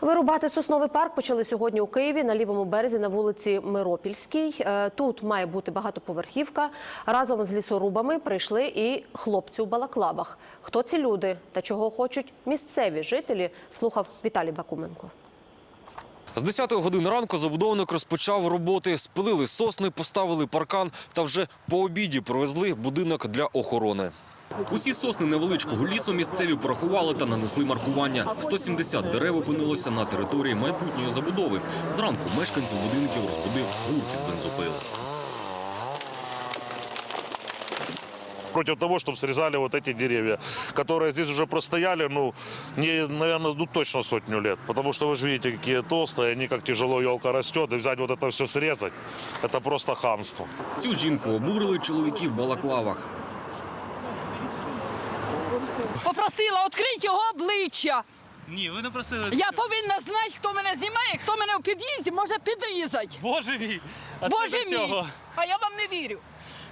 Вирубати сосновий парк почали сьогодні у Києві на лівому березі на вулиці Миропільській. Е, Тут має бути багатоповерхівка. Разом з лісорубами прийшли і хлопці у балаклавах. Хто ці люди та чого хочуть місцеві жителі? Слухав Віталій Бакуменко. З 10 години ранку забудовник розпочав роботи. Спилили сосни, поставили паркан та вже по обіді провезли будинок для охорони. Усі сосни невеличкого лісу місцеві порахували та нанесли маркування. 170 дерев опинилося на території майбутньої забудови. Зранку мешканців будинків розбудив гуркіт бензопил. против того, чтобы срезали вот эти деревья, которые здесь уже простояли, ну, не, наверное, ну, точно сотню лет. Потому что вы же видите, какие толстые, они как тяжело елка растет, и взять вот это все срезать, это просто хамство. Цю жінку обурили чоловіки в балаклавах. Попросила відкрити його обличчя. Ні, ви не просили. Я повинна знати, хто мене знімає, хто мене в під'їзді може підрізати. Боже мій! А Боже мій! А я вам не вірю.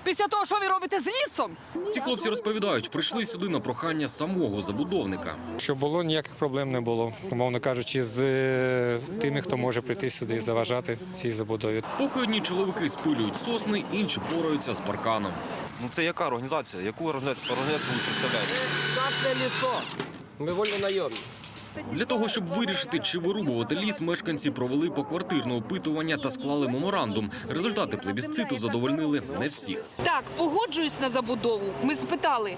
Після того, що ви робите з лісом, Ці хлопці розповідають, прийшли сюди на прохання самого забудовника. Щоб було, ніяких проблем не було, умовно кажучи, з е, тими, хто може прийти сюди і заважати цій забудові. Поки одні чоловіки спилюють сосни, інші пораються з парканом. Ну це яка організація? Яку організацію, організацію ви представляєте? Ми вольно найомні. Для того, щоб вирішити, чи вирубувати ліс, мешканці провели поквартирне опитування та склали меморандум. Результати плебісциту задовольнили не всіх. Так, погоджуюсь на забудову. Ми спитали.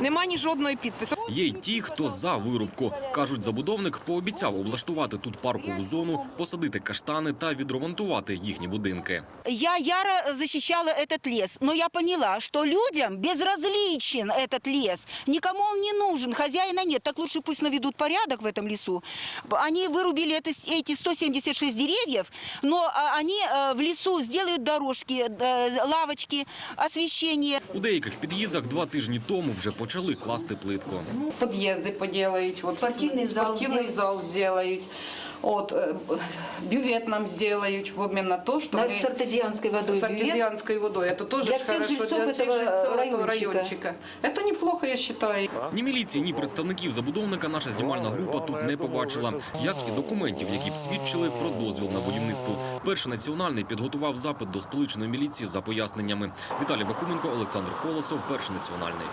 Нема ні жодної підпису. Є й ті, хто за вирубку. Кажуть, забудовник пообіцяв облаштувати тут паркову зону, посадити каштани та відремонтувати їхні будинки. Я яро защищала этот лес, но я поняла, что людям безразличен этот лес. Никому он не нужен, хозяина нет. Так лучше пусть наведут порядок в этом лесу. Они вырубили это, эти 176 деревьев, но а, они э, в лесу сделают дорожки, э, лавочки, освещение. У деяких під'їздах два тижні тому вже почали класти плитку. Подъезды поделают, вот, Спортивный зал спортивный сделают. зал сделают, вот, э, бювет нам сделают в обмен на то, что На- мы с артезианской водой с артезианской водой. Это тоже Для ж всех хорошо жильцов для всех этого жильцов райончика. райончика. Это неплохо, я считаю. Ні міліції, ні представників забудовника наша знімальна група тут не побачила, як і документів, які б свідчили про дозвіл на будівництво. Перший національний підготував запит до столичної міліції за поясненнями. Віталій Бакуменко, Олександр Колосов, перший національний.